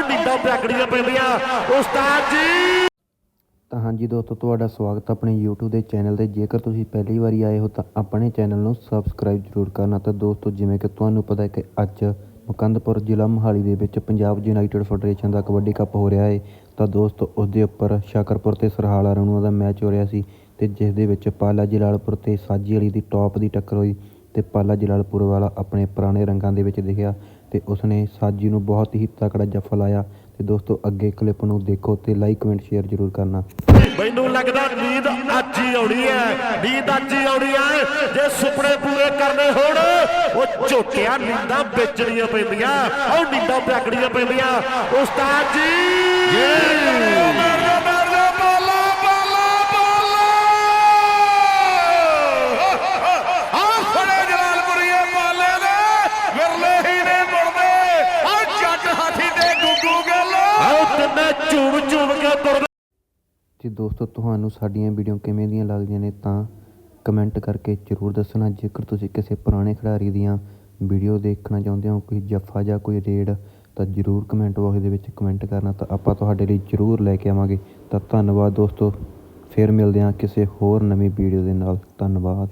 ਉਹ ਨੀਂਦਾਂ ਪੈਕੜੀਆਂ ਪੈਂਦੀਆਂ। ਉਸਤਾਦ ਜੀ। ਤਾਂ ਹਾਂਜੀ ਦੋਸਤੋ, ਤੁਹਾਡਾ ਸਵਾਗਤ ਆਪਣੇ YouTube ਦੇ ਚੈਨਲ ਤੇ। ਜੇਕਰ ਤੁਸੀਂ ਪਹਿਲੀ ਵਾਰੀ ਆਏ ਹੋ ਤਾਂ ਆਪਣੇ ਚੈਨਲ ਨੂੰ ਸਬਸਕ੍ਰਾਈਬ ਜ਼ਰੂਰ ਕਰਨਾ। ਤਾਂ ਦੋਸਤੋ, ਜਿਵੇਂ ਕਿ ਤੁਹਾਨੂੰ ਪਤਾ ਹੈ ਕਿ ਅੱਜ ਮੁਕੰਦਪੁਰ ਜ਼ਿਲ੍ਹਾ ਮੋਹਾਲੀ ਦੇ ਵਿੱਚ ਪੰਜਾਬ ਯੂਨਾਈਟਿਡ ਫੈਡਰੇਸ਼ਨ ਦਾ ਕਬੱਡੀ ਕੱਪ ਹੋ ਰਿਹਾ ਹੈ। ਤਾਂ ਦੋਸਤੋ ਉਸ ਦੇ ਉੱਪਰ ਸ਼ਾਕਰਪੁਰ ਤੇ ਸਰਹਾਲਾ ਰਣੂਆ ਦਾ ਮੈਚ ਹੋ ਰਿਹਾ ਸੀ ਤੇ ਜਿਸ ਦੇ ਵਿੱਚ ਪਾਲਾ ਜਲਾਲਪੁਰ ਤੇ ਸਾਜੀ ਅਲੀ ਦੀ ਟੌਪ ਦੀ ਟੱਕਰ ਹੋਈ। ਤੇ ਪਾਲਾ ਜਲਾਲਪੁਰ ਵਾਲਾ ਆਪਣੇ ਪੁਰਾਣੇ ਰੰਗਾਂ ਦੇ ਵਿੱਚ ਦਿਖਿਆ ਤੇ ਉਸਨੇ ਸਾਜੀ ਨੂੰ ਬਹੁਤ ਹੀ ਤਕੜਾ ਜੱਫਾ ਲਾਇਆ। ਤੇ ਦੋਸਤੋ ਅੱਗੇ ਕਲਿੱਪ ਨੂੰ ਦੇਖੋ ਤੇ ਲਾਈਕ ਕਮੈਂਟ ਸ਼ੇਅਰ ਜ਼ਰੂਰ ਕਰਨਾ। ਮੈਨੂੰ ਲੱਗਦਾ ਨੀਂਦ ਅੱਜ ਹੀ ਆਉਣੀ ਹੈ। ਨੀਂਦ ਅੱਜ ਹੀ ਆਉਣੀ ਹੈ। ਜੇ ਸੁਪਨੇ ਪੂਰੇ ਕਰਨੇ ਹੋਣ ਉਹ ਝੋਟਿਆਂ ਨੀਂਦਾਂ ਵੇਚਣੀਆਂ ਪੈਂਦੀਆਂ ਉਹ ਨੀਂਦਾਂ ਪੈਕੜੀਆਂ ਪੈਂਦੀਆਂ। ਉਸਤਾਦ ਜੀ ਆਓ ਝੂਮ ਝੂਮ ਕੇ ਤੁਰਦੇ ਜੇ ਦੋਸਤੋ, ਤੁਹਾਨੂੰ ਸਾਡੀਆਂ ਵੀਡੀਓ ਕਿਵੇਂ ਦੀਆਂ ਲੱਗਦੀਆਂ ਨੇ ਤਾਂ ਕਮੈਂਟ ਕਰਕੇ ਜ਼ਰੂਰ ਦੱਸਣਾ। ਜੇਕਰ ਤੁਸੀਂ ਕਿਸੇ ਪੁਰਾਣੇ ਖਿਡਾਰੀ ਦੀਆਂ ਵੀਡੀਓ ਦੇਖਣਾ ਚਾਹੁੰਦੇ ਹੋ, ਕੋਈ ਜੱਫਾ ਜਾਂ ਕੋਈ ਰੇਡ, ਤਾਂ ਜ਼ਰੂਰ ਕਮੈਂਟ ਬਾਕਸ ਦੇ ਵਿੱਚ ਕਮੈਂਟ ਕਰਨਾ। ਤਾਂ ਆਪਾਂ ਤੁਹਾਡੇ ਲਈ ਜ਼ਰੂਰ ਲੈ ਕੇ ਆਵਾਂਗੇ। ਤਾਂ ਧੰਨਵਾਦ ਦੋਸਤੋ, ਫਿਰ ਮਿਲਦੇ ਹਾਂ ਕਿਸੇ ਹੋਰ ਨਵੀਂ ਵੀਡੀਓ ਦੇ ਨਾਲ। ਧੰਨਵਾਦ।